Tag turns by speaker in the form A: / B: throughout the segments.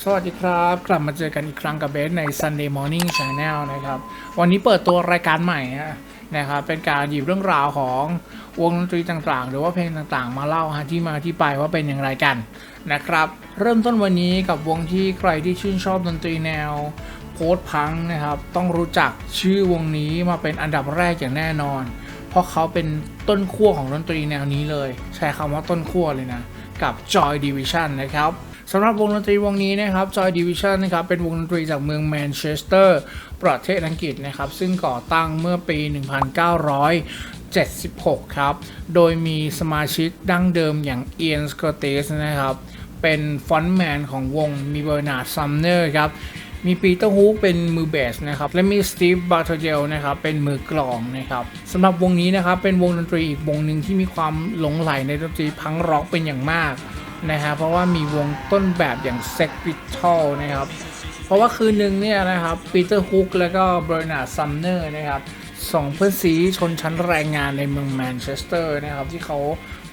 A: สวัสดีครับ กลับมาเจอกันอีกครั้งกับเบสใน Sunday Morning Channel นะครับ วันนี้เปิดตัวรายการใหม่นะครับเป็นการหยิบเรื่องราวของวงดนตรีต่างๆ หรือว่าเพลงต่างๆ มาเล่าฮะที่มาที่ไปว่าเป็นอย่างไรกันนะครับ เริ่มต้นวันนี้กับวงที่ใครที่ชื่นชอบดนตรีแนวโพสพังนะครับ ต้องรู้จักชื่อวงนี้มาเป็นอันดับแรกอย่างแน่นอน เพราะเขาเป็นต้นขั้วของดนตรีแนวนี้เลย ใช้คำว่าต้นขั้วเลยนะ กับ Joy Division นะครับ สำหรับวงดนตรีวงนี้นะครับ Joy Division นะครับเป็นวงดนตรีจากเมืองแมนเชสเตอร์ประเทศอังกฤษนะครับ ซึ่งก่อตั้งเมื่อปี 1976 ครับ โดยมีสมาชิกดั้งเดิมอย่างเอียนสกอตสนะครับเป็นฟอนต์แมนของวงมีเบอร์นาร์ดซัมเนอร์ครับมีปีเตอร์ฮูเป็นมือเบสนะครับ และมีสตีฟบาร์โทเจลนะครับ เป็นมือกลองนะครับสำหรับวงนี้นะครับ เป็นวงดนตรีอีกวงหนึ่งที่มีความหลงไหลในดนตรีพังร็อกเป็นอย่างมาก นะฮะเพราะว่ามีวงต้นแบบอย่าง s e x p i t a l นะครับ เพราะว่าคืนหนึ่งเนี่ยนะครับปีเตอร์ฮุกแล้วก็เบอร์นาร์ดซัมเนอร์นะครับสองเพื่อนสีชนชั้นแรงงานในเมืองแมนเชสเตอร์นะครับที่เขา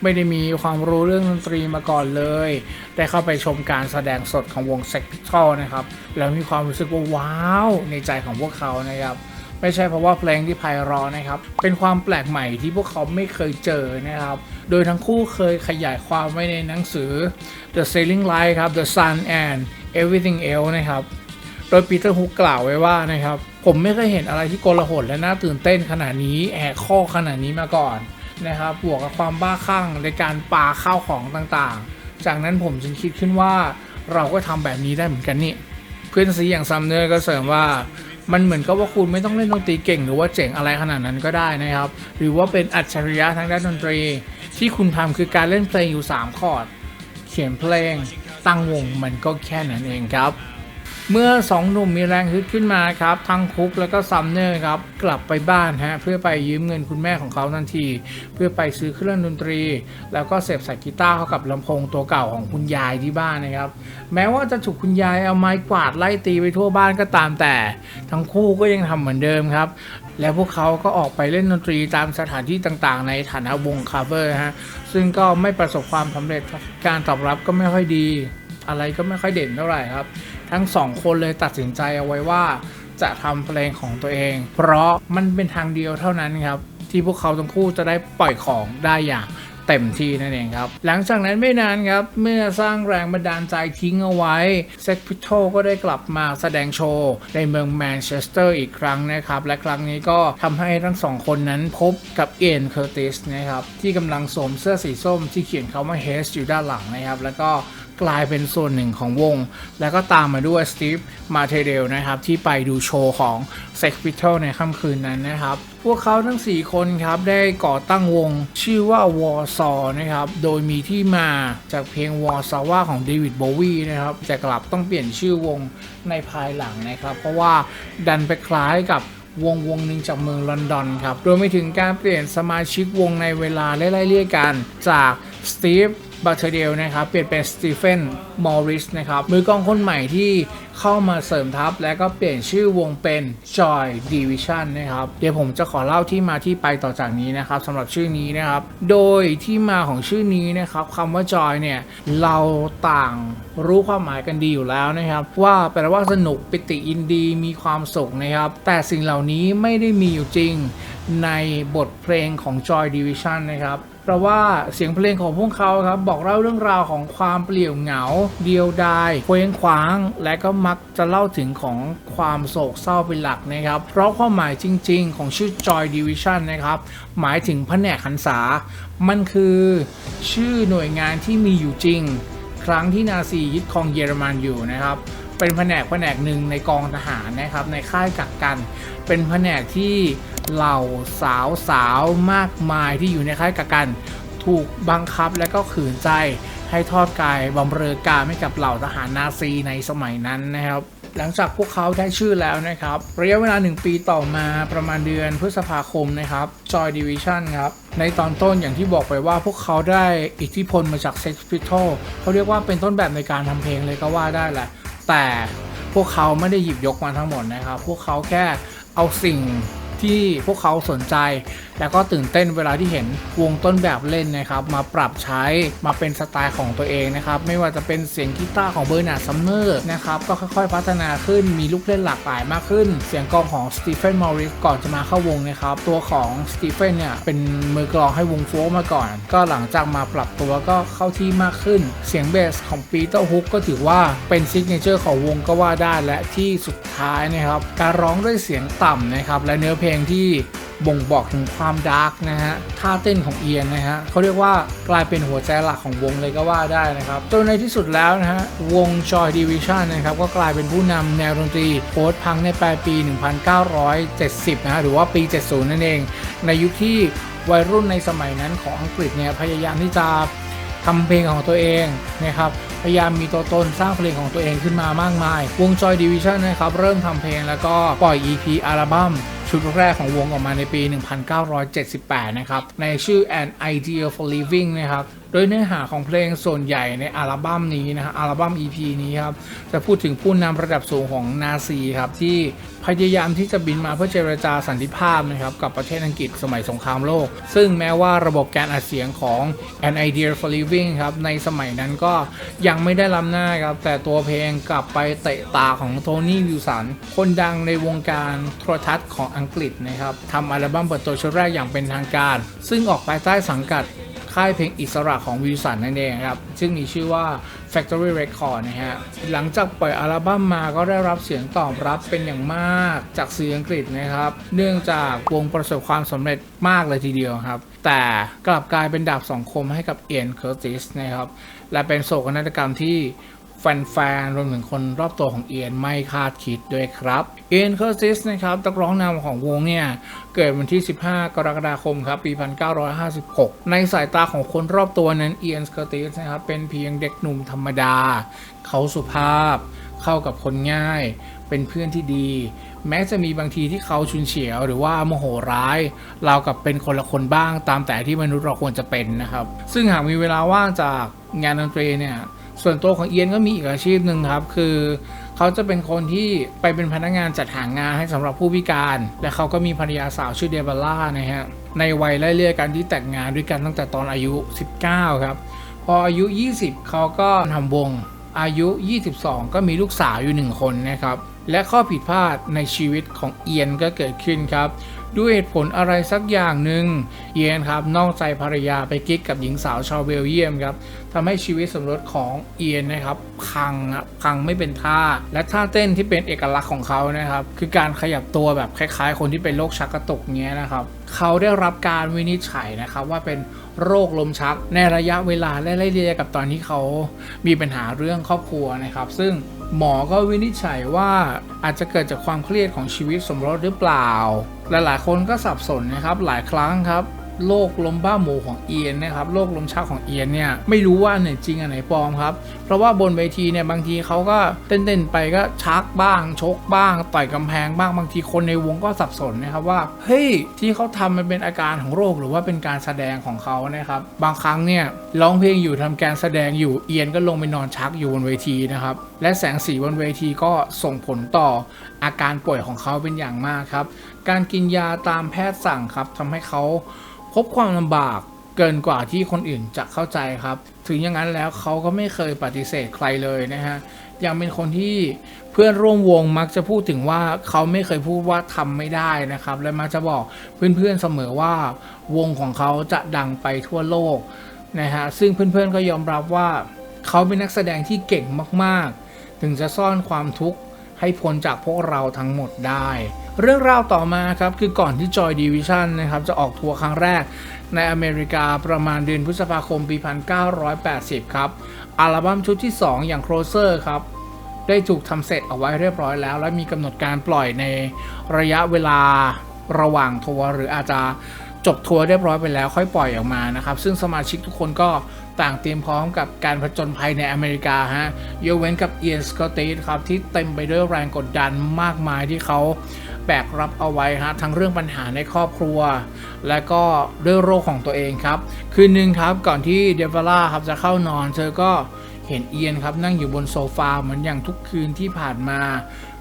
A: ไม่ได้มีความรู้เรื่องดนตรีมาก่อนเลย ได้เข้าไปชมการแสดงสดของวง s e x p i t a l นะครับ แล้วมีความรู้สึกว่าว้าวในใจของพวกเขานะครับ ไม่ใช่เพราะว่าเพลงที่ไพเราะนะครับ เป็นความแปลกใหม่ที่พวกเขาไม่เคยเจอนะครับ โดยทั้งคู่เคยขยายความไว้ในหนังสือ The Sailing Light ครับ The Sun and Everything Else นะครับ โดยปีเตอร์ฮุกกล่าวไว้ว่านะครับ ผมไม่เคยเห็นอะไรที่โกลาหลและน่าตื่นเต้นขนาดนี้แหกข้อขนาดนี้มาก่อนนะครับ บวกกับความบ้าคลั่งในการปาข้าวของต่างๆ จากนั้นผมจึงคิดขึ้นว่าเราก็ทำแบบนี้ได้เหมือนกันนี่ เพื่อนซีอย่างซัมเนอร์ก็เสริมว่า มันเหมือนกับว่าคุณไม่ต้องเล่นดนตรีเก่ง หรือว่าเจ๋งอะไรขนาดนั้นก็ได้นะครับ หรือว่าเป็นอัจฉริยะทางด้านดนตรี ที่คุณทำคือการเล่นเพลงอยู่ 3 คอร์ด เขียนเพลง ตั้งวงมันก็แค่นั้นเองครับ เมื่อสองหนุ่มมีแรงฮึดขึ้นมาครับ ทั้งคุกแล้วก็ซัมเนอร์ครับ กลับไปบ้านฮะเพื่อไปยืมเงินคุณแม่ของเขาทันที เพื่อไปซื้อเครื่องดนตรี แล้วก็เสียบใสกีตาร์เข้ากับลำโพงตัวเก่าของคุณยายที่บ้านนะครับ แม้ว่าจะถูกคุณยายเอาไม้กวาดไล่ตีไปทั่วบ้านก็ตามแต่ ทั้งคู่ก็ยังทำเหมือนเดิมครับ แล้วพวกเขาก็ออกไปเล่นดนตรีตามสถานที่ต่างๆ ในฐานะวงคาเวอร์ฮะซึ่งก็ไม่ประสบความสำเร็จการตอบรับก็ไม่ค่อยดี อะไรก็ไม่ค่อยเด่นเท่าไหร่ครับ ทั้งสองคนเลยตัดสินใจเอาไว้ว่า จะทำเพลงของตัวเอง เพราะมันเป็นทางเดียวเท่านั้นครับที่พวกเขาทั้งคู่จะได้ปล่อยของได้อย่างเต็มที่นั่นเองครับ หลังจากนั้นไม่นานครับ เมื่อสร้างแรงบันดาลใจทิ้งเอาไว้เซ็กพิโตก็ได้กลับมาแสดงโชว์ ในเมืองแมนเชสเตอร์อีกครั้งนะครับ และครั้งนี้ก็ทำให้ทั้งสองคนนั้นพบกับเอ็นเคอร์ติสนะครับ ที่กำลังสวมเสื้อสีส้มที่เขียนคาว่าเฮสอยู่ด้านหลังนะครับ แล้วก็ กลายเป็นส่วนหนึ่งของวง แล้วก็ตามมาด้วยสตีฟมาเทเดลนะครับ ที่ไปดูโชว์ของ Sex p i t o l ในค่ำคืนนั้นนะครับ พวกเขาทั้ง 4 คนครับ ได้ก่อตั้งวงชื่อว่า Warsaw นะครับ โดยมีที่มาจากเพลง Warsaw ของเดวิดโบวีนะครับ แต่กลับต้องเปลี่ยนชื่อวงในภายหลังนะครับ เพราะว่าดันไปคล้ายกับวงวงหนึ่งจากเมืองลอนดอนครับรวมไปถึงการเปลี่ยนสมาชิกวงในเวลาไล่เรียกกัน จากสตีฟ บัตเทเดลนะครับเปลี่ยนเป็นสตีเฟนมอริสนะครับมือกองคนใหม่ที่เข้ามาเสริมทัพและก็เปลี่ยนชื่อวงเป็น Joy Division นะครับ เดี๋ยวผมจะขอเล่าที่มาที่ไปต่อจากนี้นะครับสำหรับชื่อนี้นะครับ โดยที่มาของชื่อนี้นะครับคำว่า Joy เนี่ยเราต่างรู้ความหมายกันดีอยู่แล้วนะครับ ว่าแปลว่าสนุกปิติยินดีมีความสุขนะครับ แต่สิ่งเหล่านี้ไม่ได้มีอยู่จริงในบทเพลงของ Joy Division นะครับ ราะว่าเสียงเพลงของพวกเขาครับบอกเล่าเรื่องราวของความเปลี่ยวเหงา เดียวดายเคว้งคว้าง และก็มักจะเล่าถึงของความโศกเศร้าเป็นหลักนะครับ เพราะความหมายจริง ๆ ของชื่อ Joy Division นะครับหมายถึงแผนกหันษา มันคือชื่อหน่วยงานที่มีอยู่จริง ครั้งที่นาซียึดครองเยอรมันอยู่นะครับเป็นแผนกแผนกหนึ่งในกองทหารนะครับในค่ายกักกัน เป็นแผนกที่ เหล่าสาวสาวมากมายที่อยู่ในค่ายกักกัน ถูกบังคับและก็ขืนใจให้ทอดกายบำเรอกามให้กับเหล่าทหารนาซีในสมัยนั้นนะครับ หลังจากพวกเขาได้ชื่อแล้วนะครับ ระยะเวลา 1 ปีต่อมาประมาณเดือนพฤษภาคมนะครับ Joy Division ครับ ในตอนต้นอย่างที่บอกไปว่าพวกเขาได้อิทธิพลมาจาก Sex Pistols เขาเรียกว่าเป็นต้นแบบในการทำเพลงเลยก็ว่าได้แหละ แต่พวกเขาไม่ได้หยิบยกมาทั้งหมดนะครับ พวกเขาแค่เอาสิ่ง ที่พวกเขาสนใจ แล้วก็ตื่นเต้นเวลาที่เห็นวงต้นแบบเล่นนะครับ มาปรับใช้มาเป็นสไตล์ของตัวเองนะครับ ไม่ว่าจะเป็นเสียงกีตาร์ของเบอร์นาร์ดซัมเมอร์นะครับ ก็ค่อยๆพัฒนาขึ้นมีลูกเล่นหลากหลายมากขึ้น เสียงกลองของสตีเฟนมอริสก่อนจะมาเข้าวงนะครับ ตัวของสตีเฟนเนี่ยเป็นมือกลองให้วงโฟล์มาก่อน ก็หลังจากมาปรับตัวก็เข้าที่มากขึ้น เสียงเบสของปีเตอร์ฮุกก็ถือว่าเป็นซิกเนเจอร์ของวงก็ว่าได้และที่สุดท้ายนะครับ การร้องด้วยเสียงต่ำนะครับและเนื้อเพลงลงที่บ่งบอกถึงความดาร์กนะฮะ ท่าเต้นของเอียนนะฮะเขาเรียกว่ากลายเป็นหัวใจหลักของวงเลยก็ว่าได้นะครับ จนในที่สุดแล้วนะฮะ วง Joy Division นะครับ ก็กลายเป็นผู้นำแนวดนตรีโพสพังในปลายปี 1970 นะฮะ หรือว่าปี 70 นั่นเอง ในยุคที่วัยรุ่นในสมัยนั้นของอังกฤษเนี่ย พยายามที่จะทำเพลงของตัวเองนะครับพยายามมีตัวตนสร้างเพลงของตัวเองขึ้นมามากมาย วง Joy Division นะครับ เริ่มทำเพลงแล้วก็ปล่อย EP อัลบั้ม ชุดแรกของวงออกมาในปี 1978 นะครับ ในชื่อ An Idea for Living นะครับ โดยเนื้อหาของเพลงส่วนใหญ่ในอัลบั้มนี้นะฮะอัลบั้ม EP นี้ครับจะพูดถึงผู้นำระดับสูงของนาซีครับที่พยายามที่จะบินมาเพื่อเจรจาสันติภาพนะครับกับประเทศอังกฤษสมัยสงครามโลก ซึ่งแม้ว่าระบบการอัดเสียงของ An Idea for Living ครับในสมัยนั้นก็ยังไม่ได้ล้ำหน้าครับแต่ตัวเพลงกลับไปเตะตาของโทนี่วิลสันคนดังในวงการโทรทัศน์ของอังกฤษนะครับทำอัลบั้มเปิดตัวชุดแรกอย่างเป็นทางการ ซึ่งออกภายใต้สังกัด ค่ายเพลงอิสระของวิลสันนั่นเองครับ ซึ่งมีชื่อว่า Factory Record นะฮะ หลังจากปล่อยอัลบั้มมาก็ได้รับเสียงตอบรับเป็นอย่างมากจากสื่ออังกฤษนะครับ เนื่องจากวงประสบความสำเร็จมากเลยทีเดียวครับ แต่กลับกลายเป็นดาบสองคมให้กับเอียนเคอร์ติสนะครับ และเป็นโศกนาฏกรรมที่ แฟนๆ รวมถึงคนรอบตัวของเอียนไม่คาดคิดด้วยครับ เอียนเคอร์ติสนะครับนักร้องนำของวงเนี่ย เกิดวันที่ 15 กรกฎาคมครับ ปี 1956 ในสายตาของคนรอบตัวนั้นเอียนเคอร์ติสนะครับเป็นเพียงเด็กหนุ่มธรรมดา เขาสุภาพ เข้ากับคนง่าย เป็นเพื่อนที่ดี แม้จะมีบางทีที่เขาชุนเฉียว หรือว่าโมโหร้าย เรากับเป็นคนละคนบ้างตามแต่ที่มนุษย์เราควรจะเป็นนะครับ ซึ่งหากมีเวลาว่างจากงานดนตรีเนี่ย ส่วนตัวของเอียนก็มีอีกอาชีพหนึ่งครับ คือเขาจะเป็นคนที่ไปเป็นพนักงานจัดหางานให้สำหรับผู้พิการ และเขาก็มีภรรยาสาวชื่อเดบาร่านะฮะในวัยไล่เลี่ยกันที่แต่งงานด้วยกันตั้งแต่ตอนอายุ 19 ครับ พออายุ 20 เขาก็ทำวงอายุ 22 ก็มีลูกสาวอยู่หนึ่งคนนะครับ และข้อผิดพลาดในชีวิตของเอียนก็เกิดขึ้นครับ ด้วยเหตุผลอะไรสักอย่างหนึ่งเอียนครับนอกใจภรรยาไปกิ๊กกับหญิงสาวชาวเบลเยียมครับทำให้ชีวิตสมรสของเอียนนะครับพังอะพังไม่เป็นท่า และท่าเต้นที่เป็นเอกลักษณ์ของเขานะครับ คือการขยับตัวแบบคล้ายๆ คนที่เป็นโรคชักกระตุกเงี้ยนะครับ เขาได้รับการวินิจฉัยนะครับว่าเป็นโรคลมชักในระยะเวลาไล่เรียกับตอนที่เขามีปัญหาเรื่องครอบครัวนะครับ ซึ่งหมอก็วินิจฉัยว่าอาจจะเกิดจากความเครียดของชีวิตสมรสหรือเปล่า หลายๆ คนก็สับสนนะครับหลายครั้งครับโรคลมบ้าหมูของเอียนนะครับโรคลมชักของเอียนเนี่ยไม่รู้ว่าอันไหนจริงอันไหนปลอมครับ เพราะว่าบนเวทีเนี่ยบางทีเขาก็เต้นๆไปก็ชักบ้าง ชกบ้างต่อยกำแพงบ้างบางทีคนในวงก็สับสนนะครับว่าเฮ้ยที่เขาทำมันเป็นอาการของโรคหรือว่าเป็นการแสดงของเขานะครับบางครั้งเนี่ยร้องเพลงอยู่ทำการแสดงอยู่เอียนก็ลงไปนอนชักอยู่บนเวทีนะครับและแสงสีบนเวทีก็ส่งผลต่ออาการป่วยของเขาเป็นอย่างมากครับ การกินยาตามแพทย์สั่งครับทำให้เขาพบความลำบากเกินกว่าที่คนอื่นจะเข้าใจครับ ถึงอย่างนั้นแล้วเขาก็ไม่เคยปฏิเสธใครเลยนะฮะยังเป็นคนที่เพื่อนร่วมวงมักจะพูดถึงว่าเขาไม่เคยพูดว่าทำไม่ได้นะครับ และมักจะบอกเพื่อนๆเสมอว่าวงของเขาจะดังไปทั่วโลกนะฮะซึ่งเพื่อนๆก็ยอมรับว่าเขาเป็นนักแสดงที่เก่งมากๆ ถึงจะซ่อนความทุกข์ให้พ้นจากพวกเราทั้งหมดได้ เรื่องราวต่อมาครับคือก่อนที่ Joy Division นะครับจะออกทัวร์ครั้งแรกในอเมริกาประมาณเดือนพฤษภาคมปี 1980 ครับ อัลบั้มชุดที่ 2 อย่าง Closer ครับ ได้ถูกทำเสร็จเอาไว้เรียบร้อยแล้ว และมีกำหนดการปล่อยในระยะเวลาระหว่างทัวร์หรืออาจจะจบทัวร์เรียบร้อยไปแล้วค่อยปล่อยออกมานะครับ ซึ่งสมาชิกทุกคนก็ต่างเตรียมพร้อมกับการผจญภัยในอเมริกาฮะยกเว้นกับเอียนสกอตติสครับที่เต็มไปด้วยแรงกดดันมากมายที่เขา แบกรับเอาไว้ฮะทั้งเรื่องปัญหาในครอบครัว และก็เรื่องโรคของตัวเองครับ คืนหนึ่งครับก่อนที่เดวล่าครับจะเข้านอน เธอก็เห็นเอียนครับนั่งอยู่บนโซฟาเหมือนอย่างทุกคืนที่ผ่านมา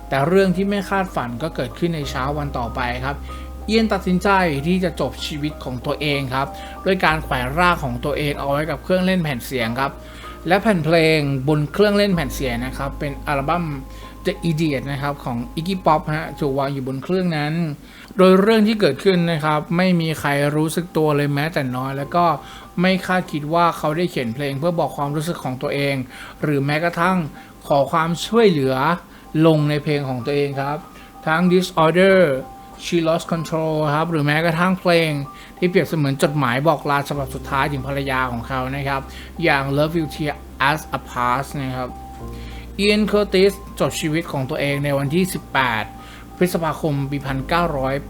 A: แต่เรื่องที่ไม่คาดฝันก็เกิดขึ้นในเช้าวันต่อไปครับเอียนตัดสินใจที่จะจบชีวิตของตัวเองครับด้วยการแขวนรากของตัวเองเอาไว้กับเครื่องเล่นแผ่นเสียงครับและแผ่นเพลงบนเครื่องเล่นแผ่นเสียงนะครับเป็นอัลบั้ม The Idiot นะครับของ Iggy Pop ฮะถูกวางอยู่บนเครื่องนั้น โดยเรื่องที่เกิดขึ้นนะครับ ไม่มีใครรู้สึกตัวเลยแม้แต่น้อย แล้วก็ไม่คาดคิดว่าเขาได้เขียนเพลงเพื่อบอกความรู้สึกของตัวเอง หรือแม้กระทั่งขอความช่วยเหลือลงในเพลงของตัวเองครับ ทั้ง Disorder She Lost Control ครับ หรือแม้กระทั่งเพลง ที่เปรียบเสมือนจดหมายบอกลาฉบับสุดท้ายถึงภรรยาของเขานะครับ อย่าง Love You Tear Us Apart นะครับ เอียนเคอร์ติสจบชีวิตของตัวเองในวันที่ 18 พฤษภาคมปี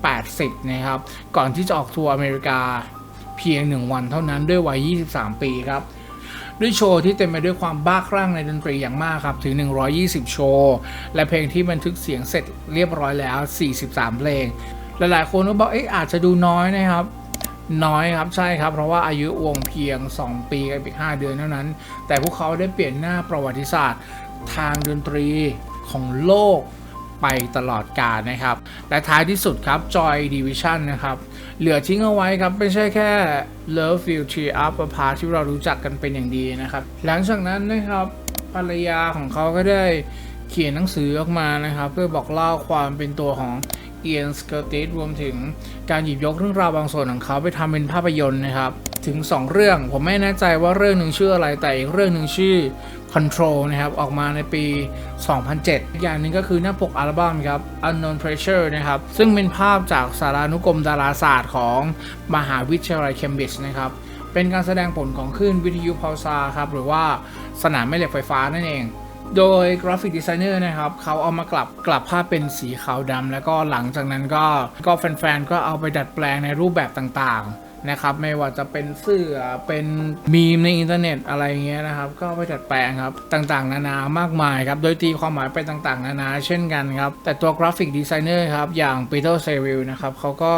A: 1980 นะครับ ก่อนที่จะออกทัวร์อเมริกาเพียง 1 วันเท่านั้นด้วยวัย 23 ปีครับด้วยโชว์ที่เต็มไปด้วยความบ้าคลั่งในดนตรีอย่างมากครับ ถึง 120 โชว์ และเพลงที่บันทึกเสียงเสร็จเรียบร้อยแล้ว 43 เพลง หลายๆคนก็บอกเอ๊ะอาจจะดูน้อยนะครับ น้อยครับใช่ครับ เพราะว่าอายุวงเพียง 2 ปีกับอีก 5 เดือนเท่านั้น แต่พวกเขาได้เปลี่ยนหน้าประวัติศาสตร์ ทางดนตรีของโลกไปตลอดกาลนะครับ และท้ายที่สุดครับ Joy Division นะครับ เหลือทิ้งเอาไว้ครับ ไม่ใช่แค่ Love You Tear Up Apart ที่เรารู้จักกันเป็นอย่างดีนะครับ หลังจากนั้นนะครับภรรยาของเขาก็ได้เขียนหนังสือออกมานะครับ เพื่อบอกเล่าความเป็นตัวของ อียนสเกอร์ติสรวมถึงการหยิบยกเรื่องราวบางส่วนของเขาไปทำเป็นภาพยนตร์นะครับ ถึง 2 เรื่อง ผมไม่แน่ใจว่าเรื่องหนึ่งชื่ออะไรแต่อีกเรื่องหนึ่งชื่อ Control นะครับ ออกมาในปี 2007 อีกอย่างหนึ่งก็คือหน้าปกอัลบั้มครับ Unknown Pressure นะครับ ซึ่งเป็นภาพจากสารานุกรมดาราศาสตร์ของมหาวิทยาลัยเคมบริดจ์นะครับเป็นการแสดงผลของคลื่นวิทยุพาวซาครับหรือว่าสนามแม่เหล็กไฟฟ้านั่นเอง โดยกราฟิกดีไซเนอร์นะครับเขาเอามากลับกลับภาพเป็นสีขาวดำแล้วก็หลังจากนั้นก็ก็แฟนๆ ก็เอาไปดัดแปลงในรูปแบบต่างๆนะครับ ไม่ว่าจะเป็นเสื้อเป็นมีมในอินเทอร์เน็ตอะไรเงี้ยนะครับ ก็ไปดัดแปลงครับต่างๆ นานามากมายครับ โดยตีความหมายไปต่างๆ นานาเช่นกันครับ แต่ตัวกราฟิกดีไซเนอร์ครับอย่างปีเตอร์เซวิลนะครับเขาก็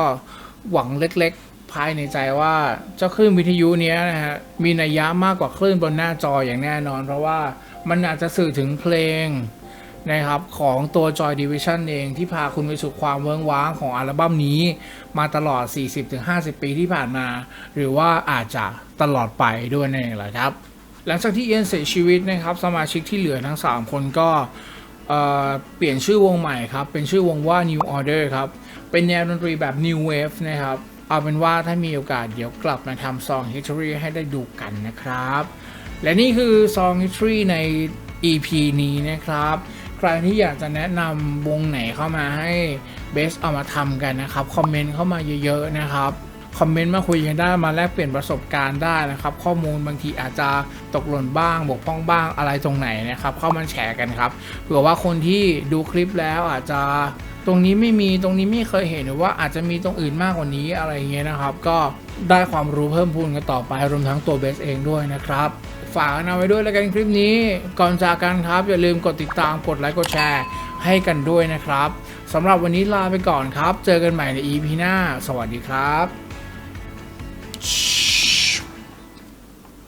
A: หวังเล็กๆภายในใจว่าเจ้าคลื่นวิทยุนี้นะฮะมีนัยยะมากกว่าคลื่นบนหน้าจออย่างแน่นอน เพราะว่า มันอาจจะสื่อถึงเพลงนะครับของตัว Joy Division เองที่พาคุณไปสู่ความเวิ้งว้างของอัลบั้มนี้ มาตลอด 40-50 ปีที่ผ่านมา หรือว่าอาจจะตลอดไปด้วยนั่นเองแหละครับ หลังจากที่เอียนเสียชีวิตนะครับ สมาชิกที่เหลือทั้ง 3 คนก็เปลี่ยนชื่อวงใหม่ครับ เป็นชื่อวงว่า New Order ครับ เป็นแนวดนตรีแบบ New Wave นะครับ เอาเป็นว่าถ้ามีโอกาสเดี๋ยวกลับมาทำ Song History ให้ได้ดูกันนะครับ และนี่คือ Song History ใน EP นี้นะครับ ใครที่อยากจะแนะนำวงไหนเข้ามาให้เบสเอามาทำกันนะครับ คอมเมนต์เข้ามาเยอะๆนะครับคอมเมนต์มาคุยกันได้มาแลกเปลี่ยนประสบการณ์ได้นะครับ ข้อมูลบางทีอาจจะตกหล่นบ้าง บกพร่องบ้างอะไรตรงไหนนะครับ เข้ามาแชร์กันครับเผื่อว่าคนที่ดูคลิปแล้วอาจจะตรงนี้ไม่มีตรงนี้ไม่เคยเห็นหรือว่าอาจจะมีตรงอื่นมากกว่านี้อะไรเงี้ยนะครับ ก็ได้ความรู้เพิ่มพูนกันต่อไปรวมทั้งตัวเบสเองด้วยนะครับ ฝากนเอาไว้ด้วยแล้วกันคลิปนี้ ก่อนจากกันครับ อย่าลืมกดติดตามกดไลค์กดแชร์ให้กันด้วยนะครับสำหรับวันนี้ลาไปก่อนครับ เจอกันใหม่ใน EP หน้า สวัสดีครับ